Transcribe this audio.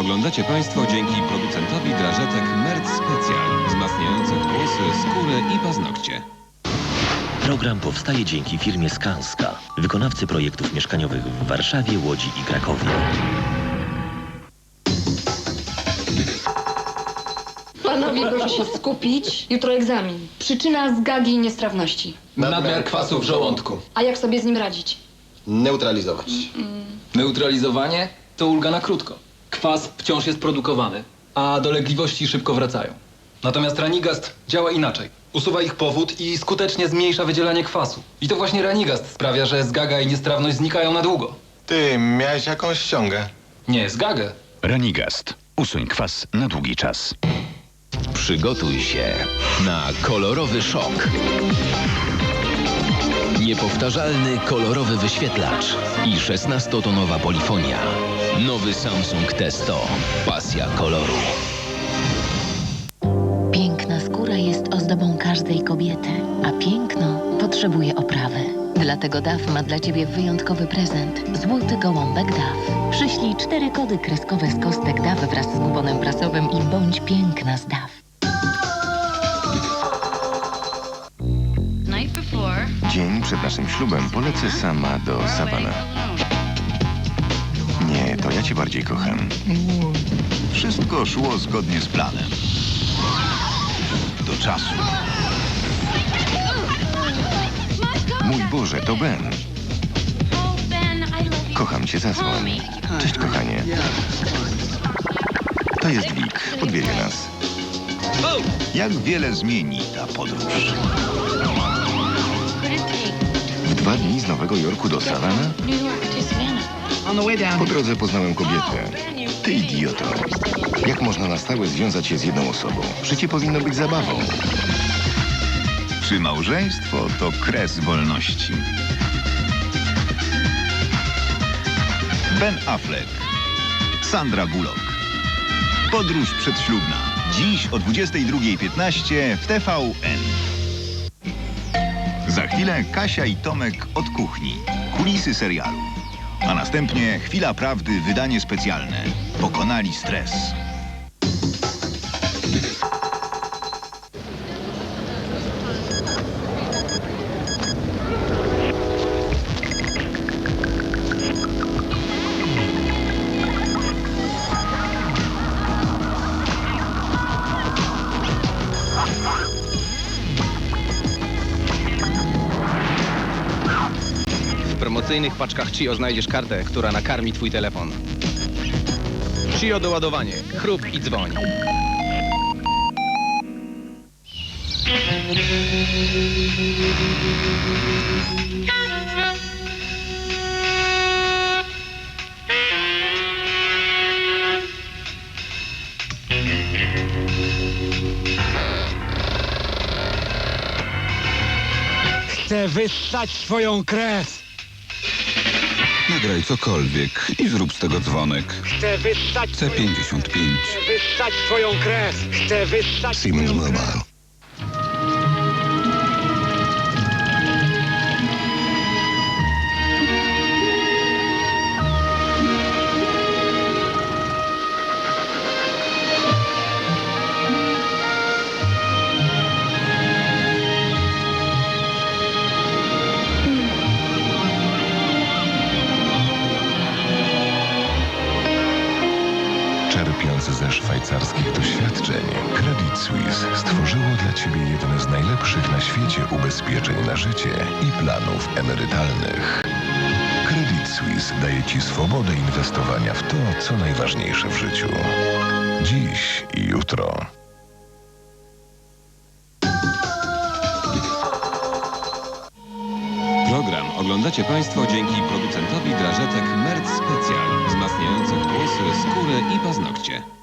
oglądacie Państwo dzięki producentowi drażetek Merc Specjal, wzmacniających włosy, skórę i paznokcie. Program powstaje dzięki firmie Skanska, wykonawcy projektów mieszkaniowych w Warszawie, Łodzi i Krakowie. Panowie, proszę się skupić. Jutro egzamin. Przyczyna zgagi i niestrawności. Nadmiar kwasu w żołądku. A jak sobie z nim radzić? Neutralizować. Neutralizowanie to ulga na krótko. Kwas wciąż jest produkowany, a dolegliwości szybko wracają. Natomiast Ranigast działa inaczej. Usuwa ich powód i skutecznie zmniejsza wydzielanie kwasu. I to właśnie Ranigast sprawia, że zgaga i niestrawność znikają na długo. Ty, miałeś jakąś ściągę? Nie, zgagę. Ranigast. Usuń kwas na długi czas. Przygotuj się na kolorowy szok. Niepowtarzalny kolorowy wyświetlacz i 16-tonowa polifonia. Nowy Samsung Testo. Pasja koloru. Piękna skóra jest ozdobą każdej kobiety, a piękno potrzebuje oprawy. Dlatego DAF ma dla Ciebie wyjątkowy prezent. Złoty gołąbek DAF. Przyślij cztery kody kreskowe z kostek DAF wraz z kuponem prasowym i bądź piękna z DAF. Dzień przed naszym ślubem polecę sama do Savana. Ja cię bardziej kocham. Wszystko szło zgodnie z planem. Do czasu. Mój Boże, to Ben. Kocham cię, zadzwoń. Cześć, kochanie. To jest Wik. Podwiezie nas. Jak wiele zmieni ta podróż. W dwa dni z Nowego Jorku do Savana? Po drodze poznałem kobietę. Ty idioto. Jak można na stałe związać się z jedną osobą? Życie powinno być zabawą. Czy małżeństwo to kres wolności? Ben Affleck. Sandra Bullock. Podróż przedślubna. Dziś o 22.15 w TVN. Za chwilę Kasia i Tomek od kuchni. Kulisy serialu. A następnie chwila prawdy, wydanie specjalne. Pokonali stres. Promocyjnych paczkach Chio znajdziesz kartę, która nakarmi twój telefon. Chio doładowanie. Chrup i dzwoń. Chcę wyssać swoją krew. Nagraj cokolwiek i zrób z tego dzwonek. Chcę wyssać swoją C55. Chcę wyssać swoją krew. Chcę wyssać Siemens. Mobile. Czerpiąc ze szwajcarskich doświadczeń, Credit Suisse stworzyło dla Ciebie jedne z najlepszych na świecie ubezpieczeń na życie i planów emerytalnych. Credit Suisse daje Ci swobodę inwestowania w to, co najważniejsze w życiu. Dziś i jutro. Program oglądacie Państwo dzięki producentowi drażetek Merc Specjal, wzmacniających włosy, skórę i paznokcie.